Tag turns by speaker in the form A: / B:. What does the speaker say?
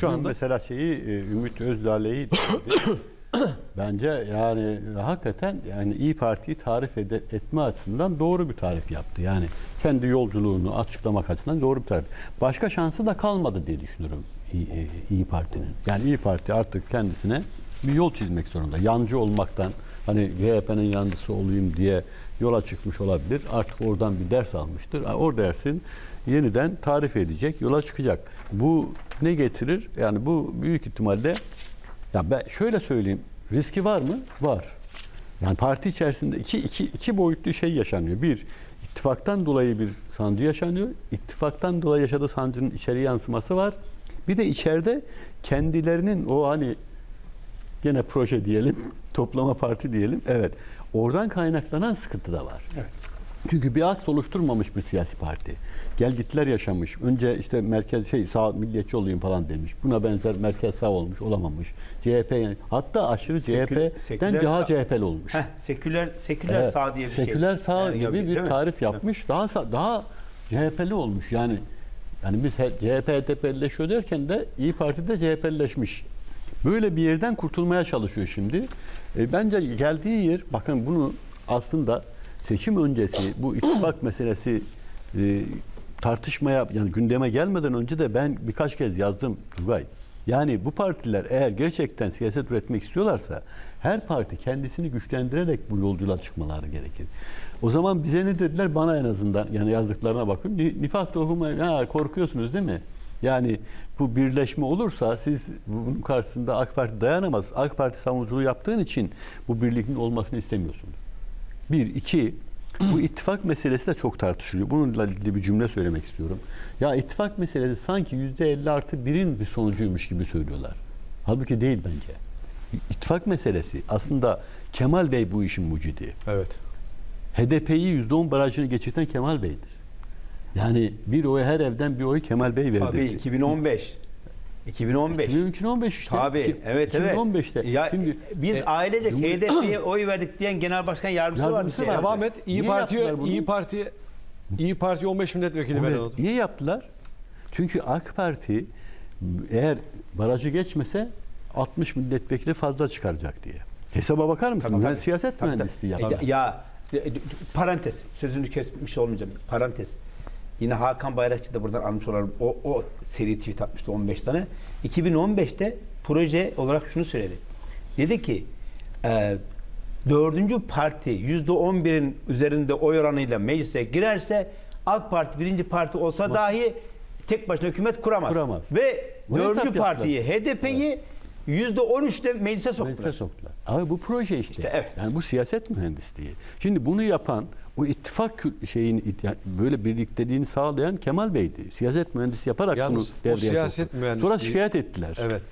A: Şu anda
B: mesela şeyi e, Ümit Özdağ'ı bence yani hakikaten yani İyi Parti'yi tarif ede- etme açısından doğru bir tarif yaptı. Yani kendi yolculuğunu açıklamak açısından doğru bir tarif. Başka şansı da kalmadı diye düşünüyorum İyi, e, İyi Parti'nin. Yani İyi Parti artık kendisine bir yol çizmek zorunda. Yancı olmaktan hani CHP'nin yancısı olayım diye yola çıkmış olabilir. Artık oradan bir ders almıştır. O dersin yeniden tarif edecek, yola çıkacak. Bu ne getirir? Yani bu büyük ihtimalle ya ben şöyle söyleyeyim. Riski var mı? Var. Yani parti içerisinde iki, iki, iki boyutlu şey yaşanıyor. Bir, ittifaktan dolayı bir sancı yaşanıyor. İttifaktan dolayı yaşadığı sancının içeri yansıması var. Bir de içeride kendilerinin o hani gene proje diyelim, toplama parti diyelim. Evet. Oradan kaynaklanan sıkıntı da var.
A: Evet.
B: Çünkü bir aks oluşturmamış bir siyasi parti. Gel gittiler yaşamış. Önce işte merkez şey sağ milliyetçi olayım falan demiş. Buna benzer merkez sağ olmuş, olamamış. CHP yani hatta aşırı
C: Sekül-
B: CHP'den daha CHP'li olmuş.
C: Heh, seküler seküler
B: Evet,
C: sağ diye bir şey.
B: seküler sağ
C: Yani
B: gibi bir
C: mi?
B: tarif yapmış. Daha sa- daha CHP'li olmuş. Yani yani biz CHP HDP'lileşiyor derken de İyi Parti de CHP'lileşmiş. Böyle bir yerden kurtulmaya çalışıyor şimdi. E, bence geldiği yer bakın bunu aslında seçim öncesi bu ittifak meselesi e, tartışmaya yani gündeme gelmeden önce de ben birkaç kez yazdım Tugay. Yani bu partiler eğer gerçekten siyaset üretmek istiyorlarsa her parti kendisini güçlendirerek bu yolculuğa çıkmaları gerekir. O zaman bize ne dediler? Bana en azından yani yazdıklarına bakın. Ni- Nifak tohumu ha, korkuyorsunuz değil mi? Yani bu birleşme olursa siz bunun karşısında AK Parti dayanamaz. AK Parti savunuculuğu yaptığın için bu birliğin olmasını istemiyorsunuz. Bir, iki, bu ittifak meselesi de çok tartışılıyor. Bununla ilgili bir cümle söylemek istiyorum. Ya ittifak meselesi sanki yüzde elli artı birin bir sonucuymuş gibi söylüyorlar. Halbuki değil bence. İttifak meselesi aslında Kemal Bey bu işin mucidi.
A: Evet.
B: HDP'yi yüzde on barajını geçirten Kemal Bey'dir. Yani bir oy her evden bir oy Kemal Bey verdi.
C: Tabii 2015. 2015.
B: 2015 işte.
C: Tabii.
B: İki-
C: Evet evet.
B: 2015'te.
C: Ya
B: Şimdi
C: biz
B: e,
C: ailecek
B: Cumhur-
C: HDP'ye oy verdik diyen genel başkan yardımcısı.
B: Yardımcısı vardı.
A: Devam et. İyi
B: Niye
A: Parti
B: yaptılar bunu?
A: İyi Parti İyi Parti 15 milletvekili veren
B: Evet.
A: oldu.
B: Niye yaptılar? Çünkü AK Parti eğer barajı geçmese 60 milletvekili fazla çıkaracak diye. Hesaba bakar mısın?
C: Tabii,
B: ben
C: tabii.
B: siyaset
C: Tabii, tabii.
B: mühendisliği
C: E,
B: yaptım.
C: Ya, e, parantez sözünü kesmiş olmayacağım. Parantez. Yine Hakan Bayrakçı da buradan almış olalım. O, o seri tweet atmıştı 15 tane. 2015'te proje olarak şunu söyledi. Dedi ki e, dördüncü parti yüzde 11'in üzerinde oy oranıyla meclise girerse AK Parti birinci parti olsa dahi tek başına hükümet kuramaz.
B: Kuramaz.
C: Ve
B: Bu
C: dördüncü partiyi HDP'yi yüzde 13'te meclise soktular.
B: Meclise soktular. Abi bu proje işte.
C: İşte evet.
B: Yani bu siyaset mühendisliği. Şimdi bunu yapan o ittifak yani böyle birlikteliğini sağlayan Kemal Bey'di. Siyaset mühendisi yaparak
A: Yalnız
B: bunu
A: o
B: devreye
A: siyaset
B: soktu.
A: mühendisliği-
B: Sonra şikayet ettiler.
A: Evet.